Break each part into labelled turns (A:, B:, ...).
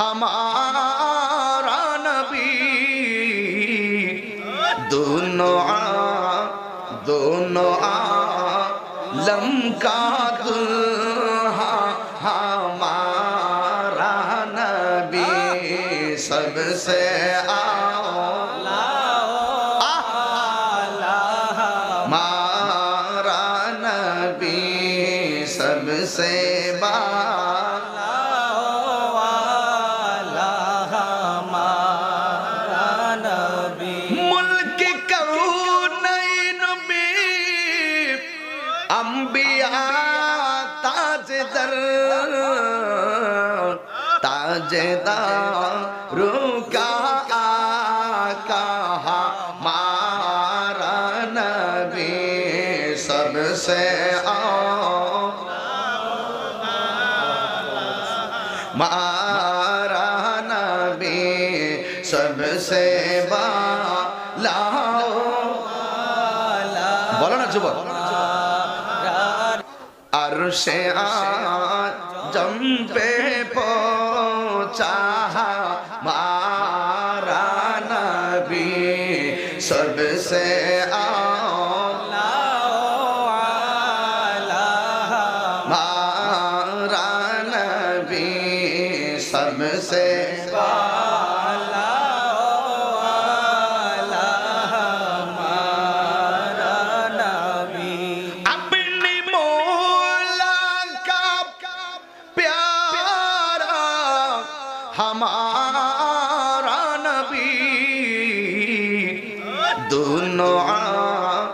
A: ہمارا نبی۔ دونوں دونوں عالم کا دلہا ہمارا نبی۔ سب سے ہمارا نبی، سب سے بار আম্বিয়া তাজদার, তাজদা রুকা কাহা মারা নবী সবসে মারা নবী সবসে বা লাও বলো না, যুবক। عرش آجم پہ پہنچا مارا نبی سب سے مارا نبی سب سے ہمارا نبی۔ دونوں آ،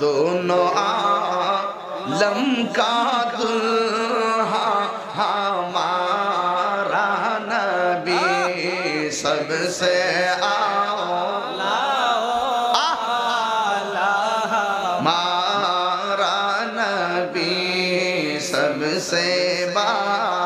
A: دونوں عالم کا دلہا ہمارا نبی۔ سب سے مارا نبی، سب سے با